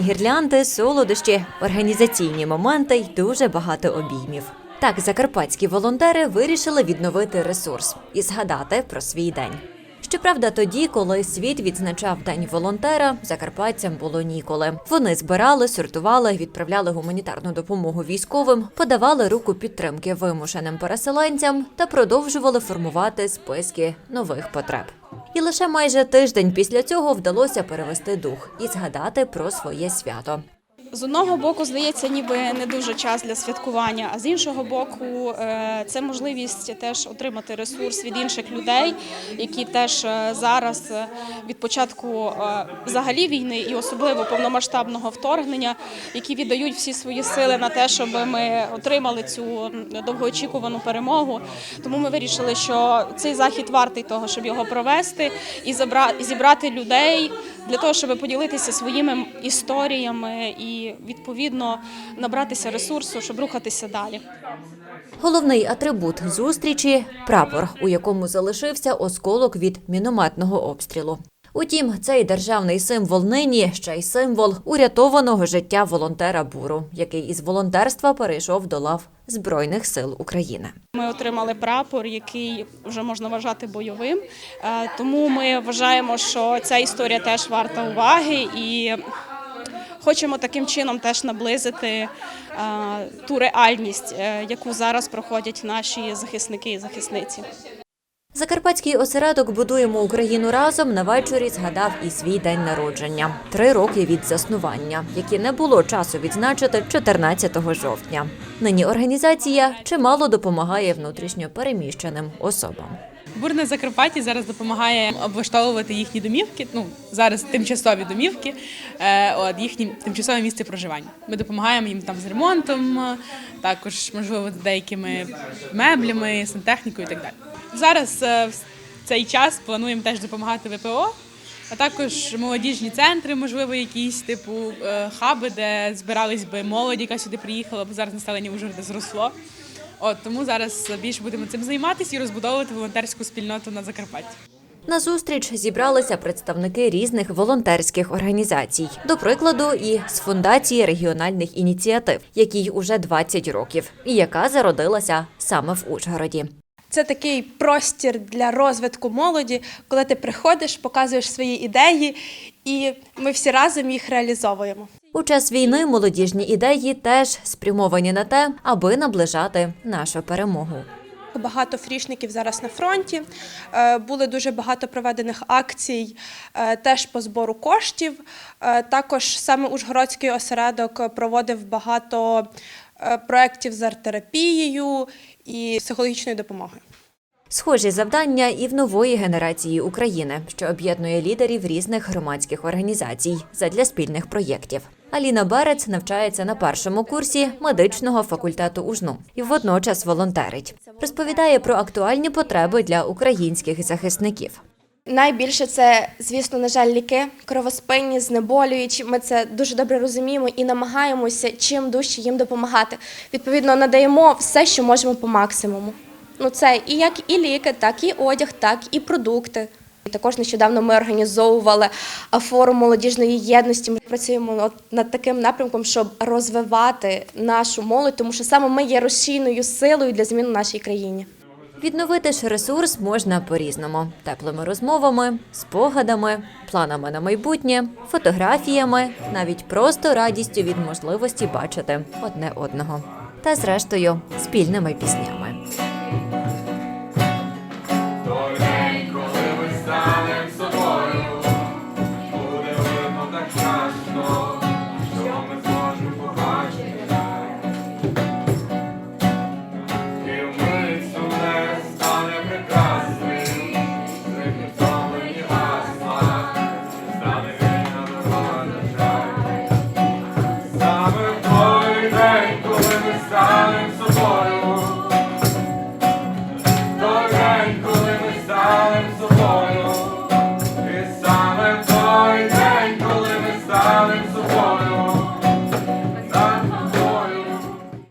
гірлянди, солодощі, організаційні моменти й дуже багато обіймів. Так, закарпатські волонтери вирішили відновити ресурс і згадати про свій день. Щоправда, тоді, коли світ відзначав День волонтера, закарпатцям було ніколи. Вони збирали, сортували, відправляли гуманітарну допомогу військовим, подавали руку підтримки вимушеним переселенцям та продовжували формувати списки нових потреб. І лише майже тиждень після цього вдалося перевести дух і згадати про своє свято. З одного боку, здається, ніби не дуже час для святкування, а з іншого боку, е, це можливість теж отримати ресурс від інших людей, які теж е, зараз е, від початку взагалі війни і особливо повномасштабного вторгнення, які віддають всі свої сили на те, щоб ми отримали цю довгоочікувану перемогу. Тому ми вирішили, що цей захід вартий того, щоб його провести і зібрати людей для того, щоб поділитися своїми історіями і відповідно набратися ресурсу, щоб рухатися далі. Головний атрибут зустрічі прапор, у якому залишився осколок від мінометного обстрілу. Утім, цей державний символ нині ще й символ урятованого життя волонтера Буру, який із волонтерства перейшов до лав Збройних сил України. Ми отримали прапор, який вже можна вважати бойовим. Е, Тому ми вважаємо, що ця історія теж варта уваги і хочемо таким чином теж наблизити е, ту реальність, е, яку зараз проходять наші захисники і захисниці. Закарпатський осередок Будуємо Україну разом на вечорі згадав і свій день народження три роки від заснування, які не було часу відзначити 14 жовтня. Нині організація чимало допомагає внутрішньо переміщеним особам. Бур на Закарпатті зараз допомагає облаштовувати їхні домівки. Ну зараз тимчасові домівки, е, от їхні тимчасове місце проживання. Ми допомагаємо їм там з ремонтом, також можливо деякими меблями, сантехнікою і так далі. Зараз е, в цей час плануємо теж допомагати ВПО. А також молодіжні центри, можливо, якісь типу е, хаби, де збирались би молодь, яка сюди приїхала, бо зараз населення Ужгорода зросло. От тому зараз більше будемо цим займатися і розбудовувати волонтерську спільноту на Закарпатті. На зустріч зібралися представники різних волонтерських організацій, до прикладу, і з фундації регіональних ініціатив, якій уже 20 років, і яка зародилася саме в Ужгороді. Це такий простір для розвитку молоді, коли ти приходиш, показуєш свої ідеї, і ми всі разом їх реалізовуємо. У час війни молодіжні ідеї теж спрямовані на те, аби наближати нашу перемогу. Багато фрішників зараз на фронті. Е, Були дуже багато проведених акцій е, теж по збору коштів. Е, Також саме Ужгородський осередок проводив багато проєктів з арт-терапією і психологічною допомогою. Схожі завдання і в нової генерації України, що об'єднує лідерів різних громадських організацій задля спільних проєктів. Аліна Берець навчається на першому курсі медичного факультету УЖНУ і водночас волонтерить. Розповідає про актуальні потреби для українських захисників. Найбільше це, звісно, на жаль, ліки, кровоспинні, знеболюючі. Ми це дуже добре розуміємо і намагаємося чим дужче їм допомагати. Відповідно, надаємо все, що можемо по максимуму. Ну, це і як і ліки, так і одяг, так і продукти. Також нещодавно ми організовували форум молодіжної єдності. Ми працюємо над таким напрямком, щоб розвивати нашу молодь, тому що саме ми є рушійною силою для змін у нашій країні. Відновити ж ресурс можна по-різному: теплими розмовами, спогадами, планами на майбутнє, фотографіями, навіть просто радістю від можливості бачити одне одного. Та зрештою спільними піснями. Lord.